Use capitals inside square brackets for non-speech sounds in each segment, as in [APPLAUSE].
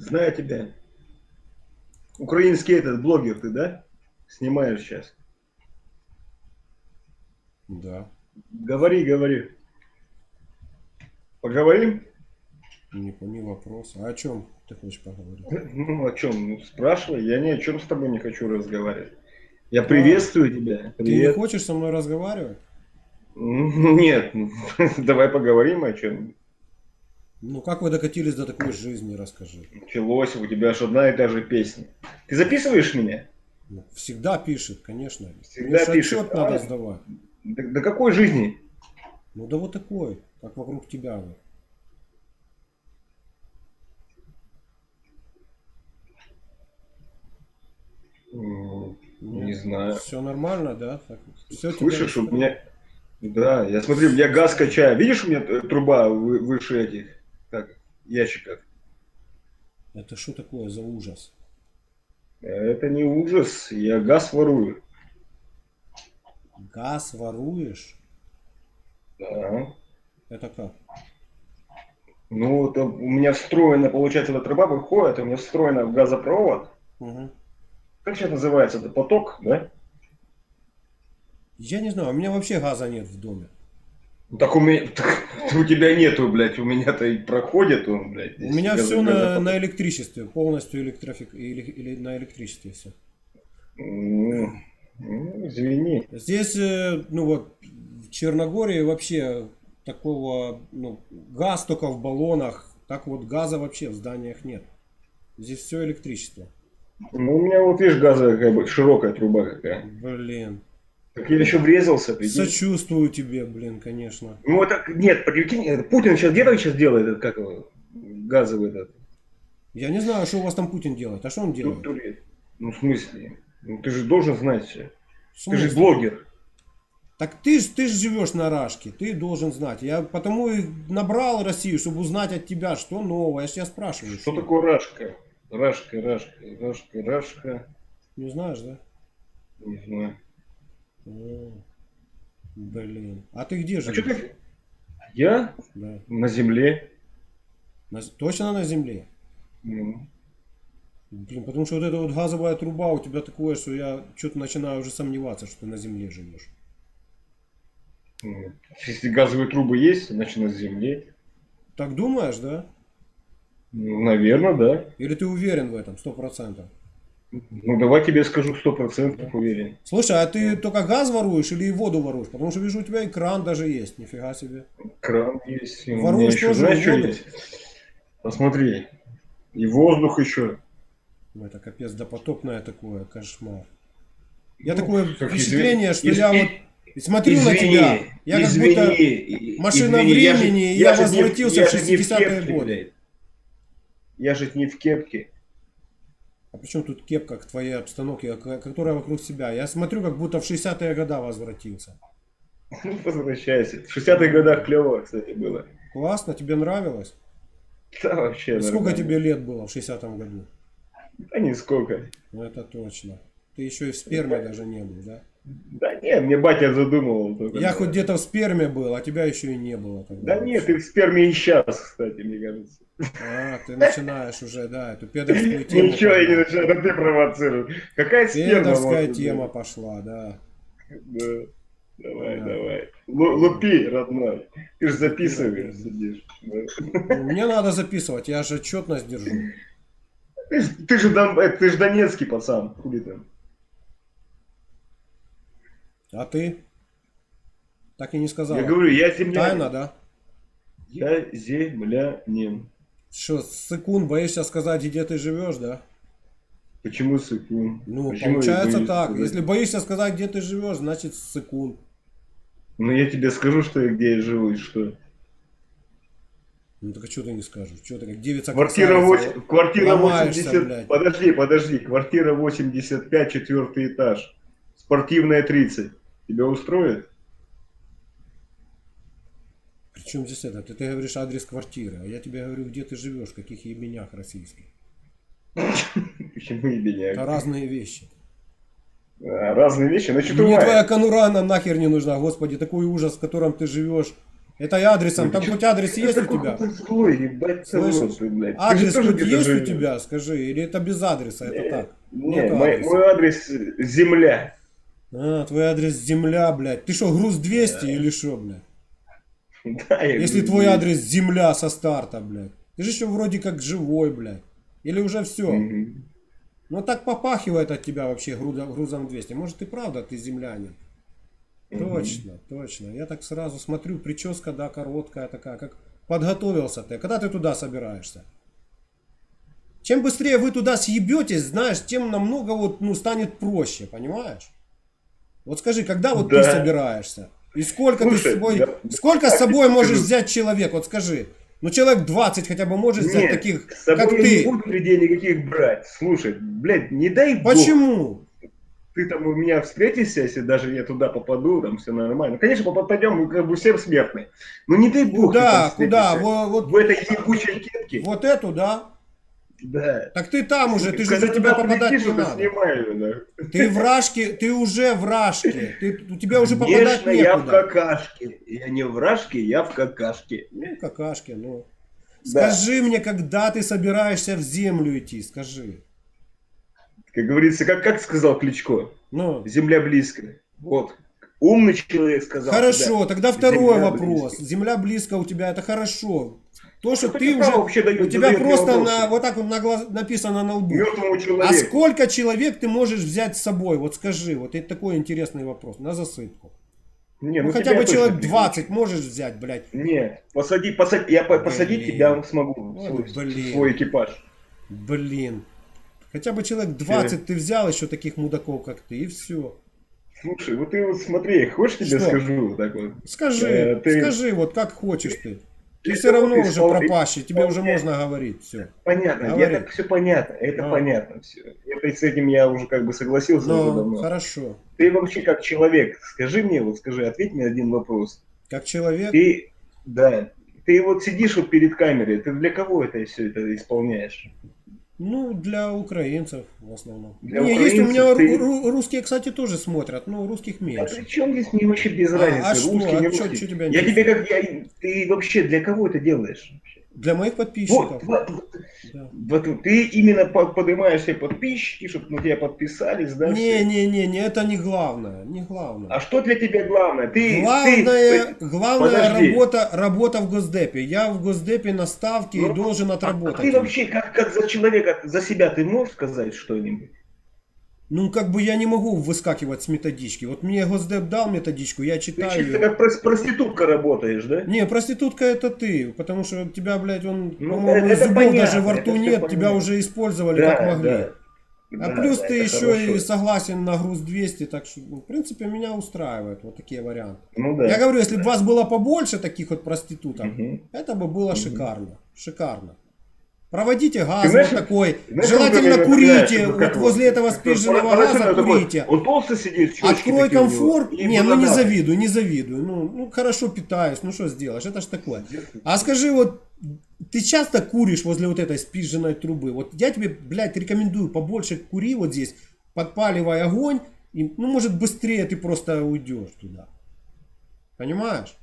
Знаю тебя. Украинский этот блогер ты, да? Снимаешь сейчас. Да. Говори, говори. Поговорим? Не, не вопрос. А о чем ты хочешь поговорить? Ну, о чем? Ну, спрашивай. Я ни о чем с тобой не хочу разговаривать. Я приветствую тебя. Ты не Привет. хочешь со мной разговаривать? Нет, [LAUGHS] давай поговорим о чем. Ну, как вы докатились до такой жизни, расскажи. Началось, у тебя же одна и та же песня. Ты записываешь меня? Ну, всегда пишет, конечно. Всегда Лишь пишет. отчет надо сдавать. До, до какой жизни? Ну, да вот такой, как вокруг тебя. Вот. М, Не знаю. Все нормально, да? Так, все Слышишь, у меня... Да, я смотрю, меня газ качаю. Видишь, у меня труба вы- выше этих ящиков? Это что такое за ужас? Это не ужас, я газ ворую. Газ воруешь? Да. Это как? Ну, это у меня встроена, получается, эта труба выходит, у меня встроена в газопровод. Мгм. Как сейчас называется? Это поток, да? Я не знаю, у меня вообще газа нет в доме. Так у меня, [LAUGHS] так у тебя нету, блядь, у меня-то и проходит он, блядь. У меня все на, на электричестве, полностью электрофик или, или на электричестве все. Ну, ну, извини. Здесь, э, ну вот, в Черногории вообще такого, ну, газ только в баллонах, так вот газа вообще в зданиях нет. Здесь все электричество. Ну, у меня вот, видишь, газовая какая бы широкая труба какая. Блин. Так я еще врезался, прикинь. Сочувствую тебе, блин, конечно. Ну, это, нет, прикинь, это Путин сейчас где-то сейчас делает, этот, как его, газовый этот, Я не знаю, что у вас там Путин делает. А что он делает? турет. Ну, в смысле? Ну, ты же должен знать все. Ты же блогер. Так ты ж, ты ж живешь на Рашке, ты должен знать. Я потому и набрал Россию, чтобы узнать от тебя, что новое. Я ж тебя спрашиваю. Что такое Рашка? Рашка, Рашка, Рашка, Рашка. Не знаешь, да? Не знаю. О, блин. А ты где А что живешь? ты? Я Да. на земле. На точно на земле? Ну, Блин, потому что вот эта вот газовая труба у тебя такое, что я что-то начинаю уже сомневаться, что ты на земле живешь. ну, Если газовые трубы есть, значит на земле. Так думаешь, да? Ну, наверное, да. Или ты уверен в этом, сто процентов? Ну, давай тебе скажу сто процентов уверен. Слушай, а ты только газ воруешь или и воду воруешь? Потому что вижу, у тебя и кран даже есть, нифига себе. Кран есть. у меня Воруешь еще, тоже знаешь, что воду? есть? Посмотри. И воздух еще. Ну, это капец допотопное такое, кошмар. Я Ну, такое как впечатление, что из- я и- вот смотрю на Извини, тебя. Я как извини, будто и- машина извини, я же- времени, и я же не в- возвратился я в же не 60-е кепке, годы. блядь. Я же не в кепке. А при чем тут кепка к твоей обстановке, которая вокруг себя? Я смотрю, как будто в 60-е года возвратился. [LAUGHS] Возвращайся. В 60-х годах клево, кстати, было. Классно, тебе нравилось? Да, вообще. Сколько нормально. тебе лет было в 60-м году? Да нисколько. Ну это точно. Ты еще и в сперме даже не был, да? Да нет, мне батя задумывал. только. Я хоть где-то в сперме был, а тебя еще и не было тогда. Да нет, ты в сперме и сейчас, кстати, мне кажется. А, ты начинаешь уже, да, эту педовскую тему. Ничего я не начинаю, это ты провоцируешь. Какая сперма Педовская тема пошла, да. Да. Давай, Да. давай. Лу- Лупи, родной. Ты же записываешь, сидишь. Ну, Мне надо записывать, я же отчетность держу. Ты, же Дон- э, ты же донецкий пацан, хули там. А ты? Так и не сказал. Я говорю, я землянин. Тайна, да? Я землянин. Что, секунд боишься сказать, где ты живешь, да? Почему сыкун? Ну, Почему получается так. сказать? Если боишься сказать, где ты живешь, значит секунд. Ну я тебе скажу, что я где я живу и что. Ну так а что ты не скажешь? Что ты как девица Квартира, красавица? 8, квартира ломаешься, 80... блядь. Подожди, подожди. Квартира 85, четвертый этаж. Спортивная 30. Тебя устроит? Причем здесь это? Ты, ты говоришь адрес квартиры, а я тебе говорю, где ты живешь, в каких ебенях российских. Почему и меня? Это разные вещи. А, Разные вещи. Значит, Мне твоя бывает. конура нам нахер не нужна, господи, такой ужас, в котором ты живешь. Это и адресом. Ой, Там хоть адрес есть у тебя? злой, ебать, Слышишь? блядь. Адрес хоть есть у живешь. тебя, скажи, или это без адреса, это Не, так? Не, Нету мой, мой адрес э, земля. А, твой адрес земля, блядь. Ты что, груз 200 или что, блядь? [LAUGHS] Да, я Если твой адрес земля со старта, блядь. Ты же еще вроде как живой, блядь. Или уже все? Мгм. Ну так попахивает от тебя вообще грузом 200. Может и правда ты землянин. Точно, точно. Я так сразу смотрю, прическа, да, короткая такая, как подготовился ты. Когда ты туда собираешься? Чем быстрее вы туда съебетесь, знаешь, тем намного вот, ну, станет проще, понимаешь? Вот скажи, когда вот ты Да. собираешься? И сколько ты с Слушай, собой, я- сколько с собой можешь скажу. взять человек? Вот скажи. Ну, человек 20 хотя бы можешь взять Нет, таких, с собой как я ты. не буду людей никаких брать. Слушай, блядь, не дай бог. Почему? Ты там у меня встретишься, если даже я туда попаду, там все нормально. Конечно, попадем, мы как бы все смертны. Но не дай бог. Куда, куда? встретишься. Во- Вот, В этой ебучей кепке. вот эту, да? Да. Так ты там уже, ты же Когда за тебя попадать не надо. снимаю, да. Ты в рашке, ты уже в рашке. Ты, у тебя уже попадать Конечно, я в некуда. какашке. Я не в рашке, я в какашке. Ну, какашки, ну. Да. Скажи мне, когда ты собираешься в землю идти, скажи. Как говорится, как, как сказал Кличко, Ну, земля близко. Вот. Умный человек сказал. хорошо, тогда второй Земля вопрос. близко. Земля близко у тебя, это хорошо. То, что ты уже, вообще дают, у тебя просто на, вот так вот на глаз, написано на лбу. Мертвому А человеку. сколько человек ты можешь взять с собой? Вот скажи, вот это такой интересный вопрос, на засыпку. Не, Ну, тебя хотя бы человек не 20 можешь взять, блядь. Нет, посади, посади, я по- посадить Блин. тебя смогу Вот свой, блин. свой экипаж. Блин. Хотя бы человек 20 ты взял еще таких мудаков, как ты, и все. Слушай, вот ты вот смотри, хочешь тебе Что? скажу так вот? Скажи, Э, ты- скажи, вот как хочешь ты. Ты все равно ты уже пропащий, тебе уже можно говорить, все. Понятно, Говори. так все понятно, это А. понятно все. Это с этим я уже как бы согласился уже Ну, давно. хорошо. Ты вообще как человек, скажи мне, вот скажи, ответь мне один вопрос. Как человек, Ты, да, ты вот сидишь вот перед камерой, ты для кого это все это исполняешь? Ну, для украинцев в основном. Для Не, есть у меня ты- ру- ру- русские, кстати, тоже смотрят, но русских А меньше. при чем здесь мне вообще без А- разницы, а что? русский, А не чё- русский? чё тебя я тебе как, я, ты вообще для кого это делаешь? Для моих подписчиков. Вот, вот, да. вот ты именно под- поднимаешь себе подписчики, чтобы на тебя подписались, да? Не, все? не, не, не, это не главное, не главное. А что для тебя главное? Ты, Главное, ты, главная подожди. работа, работа в Госдепе. Я в Госдепе на ставке и Ну, должен а отработать. ты вообще как, как за человека, за себя ты можешь сказать что-нибудь? Ну, как бы я не могу выскакивать с методички. Вот мне Госдеп дал методичку, я Ты читаю. чисто её. как прос- проститутка работаешь, да? Не, проститутка это ты, потому что тебя, блядь, он, Ну, по-моему, это зубов понятно, даже во рту нет, тебя понятно. уже использовали как могли. да. А Да, плюс да, ты еще хорошо. и согласен на груз 200, так что, ну, в принципе, меня устраивают вот такие варианты. Ну да. Я говорю, если бы вас было побольше таких вот проституток, Мгм. это бы было шикарно. Шикарно. Проводите газ Ты знаешь, вот такой. Знаешь, Желательно как курите. Вот возле этого поросенок газа такой, курите. Он толстый сидит, Открой него, комфорт. и Не, ну не завидуй, не завидуй. Ну, ну хорошо питаюсь, ну что сделаешь, это ж такое. А скажи, вот ты часто куришь возле вот этой спизженной трубы? Вот я тебе, блядь, рекомендую побольше кури вот здесь, подпаливай огонь, и, ну может быстрее ты просто уйдешь туда. Понимаешь?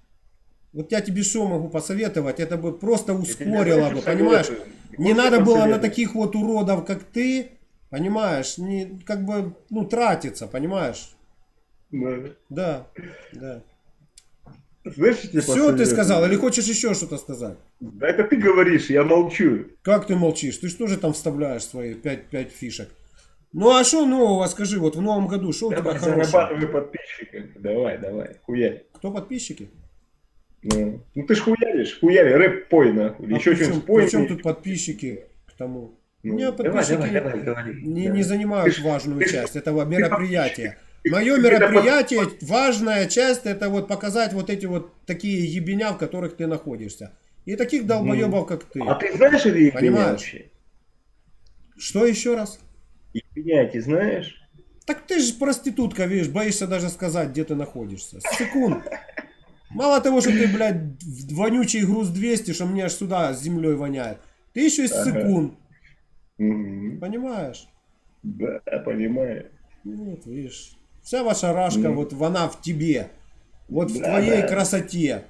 Вот я тебе что могу посоветовать? Это бы просто ускорило бы, понимаешь? советую? Не надо было на таких вот уродов, как ты, понимаешь, не, как бы, ну, тратиться, понимаешь? Да. Да, да. Тебе Все ты сказал, или хочешь еще что-то сказать? Да это ты говоришь, я молчу. Как ты молчишь? Ты что же там вставляешь свои 5, фишек? Ну а что нового, скажи, вот в новом году, что у тебя хорошего? зарабатывай подписчиков. Давай, давай, хуярь. Кто подписчики? Ну, ну ты ж хуяришь, хуярь, рэп пой нахуй. А Еще что-нибудь спой. при чем мне. тут подписчики к тому? У Ну, меня давай, подписчики давай, давай, говори. не, не занимают Ты важную ты часть этого ты мероприятия. ты- Мое ты- мероприятие, важная часть, это вот показать вот эти вот такие ебеня, в которых ты находишься. И таких долбоебов, как ты. А ты знаешь это ебеня Понимаешь? вообще? Что еще раз? Ебеня эти знаешь? Так ты же проститутка, видишь, боишься даже сказать, где ты находишься. Секунд. Мало того, что ты, блядь, в вонючий груз 200, что мне аж сюда с землей воняет. Ты еще и Ага. секунд. Мгм. Понимаешь? Да, понимаю. Вот, видишь. Вся ваша рашка, Ну. вот она в тебе. Вот в Да, твоей да. красоте.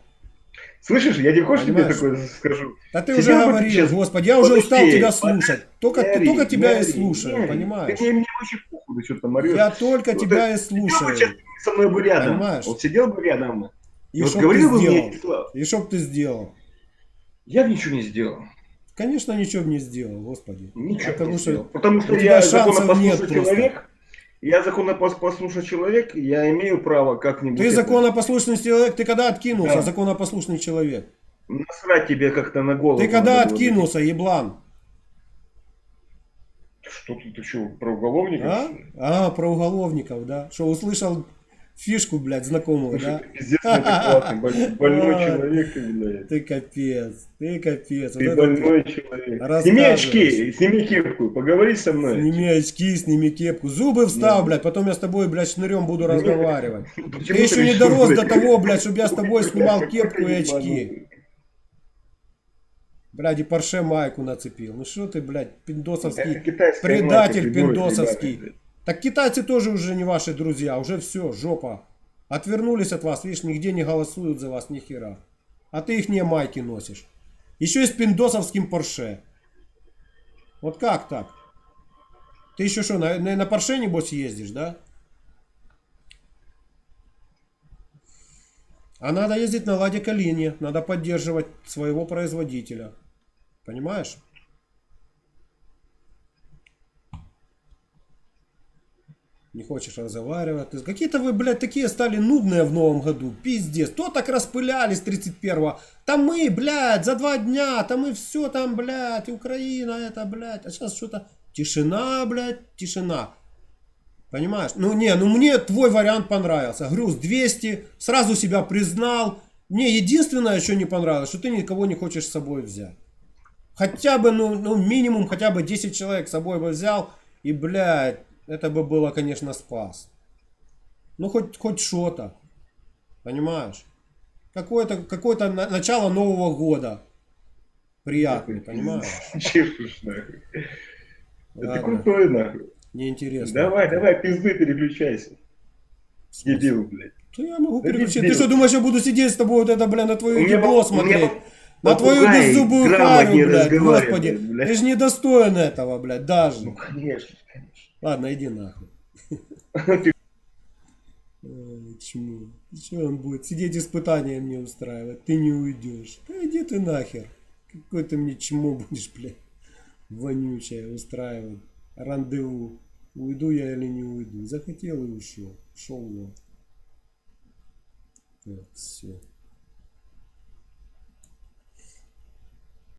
Слышишь, я тебе хочешь тебе Понимаешь? такое скажу? Да ты Сидел уже говорил, сейчас- господи, я уже Подожди, устал тебя слушать. Только, Не ори, только тебя не и слушаю, не ори. понимаешь? Ты мне, мне очень похуй, ты что там орешь. Я только Ну, тебя и Сидел бы сейчас слушаю. со мной бы рядом. Понимаешь? Вот сидел бы рядом. И вот говорил бы мне? Вячеслав, И что б ты сделал? я бы ничего не сделал. Конечно, ничего бы не сделал, господи. Ничего Потому не что сделал. Потому что я законопослушный нет просто. человек. Я законопослушный человек, я имею право как-нибудь... Ты это- законопослушный человек, ты когда откинулся, Да. законопослушный человек? Насрать тебе как-то на голову. Ты когда откинулся, еблан? Что ты, ты что, про уголовников? А? А, про уголовников, да? Что, услышал фишку, блядь, Слушай, да? ты пиздец неадекватный, боль- [LAUGHS] больной Ой. человек ты, блядь. Ты капец, ты капец. Вот Ты это больной человек. Сними очки, сними кепку, поговори со мной. Сними очки, сними кепку. Зубы встав, блядь, потом я с тобой, блядь, шнырем буду разговаривать. [LAUGHS] Почему Ты еще не дорос до того, блядь, чтобы я с тобой снимал кепку и очки. Блядь, и Порше майку нацепил. Ну что ты, блядь, пиндосовский предатель пиндосовский. Так китайцы тоже уже не ваши друзья, уже все, жопа. Отвернулись от вас, видишь, нигде не голосуют за вас ни хера. А ты их не майки носишь. Еще и с пиндосовским Порше. Вот как так? Ты еще что, на, на, на Порше небось ездишь, да? А надо ездить на Ладе Калине, надо поддерживать своего производителя. Понимаешь? Не хочешь разговаривать. Какие-то вы, блядь, такие стали нудные в новом году. Пиздец. То так распылялись 31-го. Там мы, блядь, за два дня. Там мы все там, блядь. Украина это, блядь. А сейчас что-то... Тишина, блядь, тишина. Понимаешь? Ну не, ну мне твой вариант понравился. Груз 200, сразу себя признал. Мне единственное еще не понравилось, что ты никого не хочешь с собой взять. Хотя бы, ну, ну минимум, хотя бы 10 человек с собой бы взял. И, блядь, это бы было, конечно, спас. Ну, хоть, хоть что-то. Понимаешь? Какое-то какое начало Нового года. Приятный, понимаешь? [LAUGHS] Ты крутой, нахуй. Неинтересно. Давай, давай, пизды переключайся. Дебил, блядь. Да я могу Да переключить. Ты что, думаешь, я буду сидеть с тобой вот это, бля, на меня ебло смотреть? На твою беззубую харю, блядь, господи. блядь. Ты же не достоин этого, блядь, даже. Ну, конечно, конечно. Ладно, иди нахуй. Чмо. Что он будет сидеть испытания мне устраивать? Ты не уйдешь. Да иди ты нахер. Какой ты мне чмо будешь, блядь, вонючее устраивать. Рандеву. Уйду я или не уйду. Захотел и ушел. Шел вон. Так, все.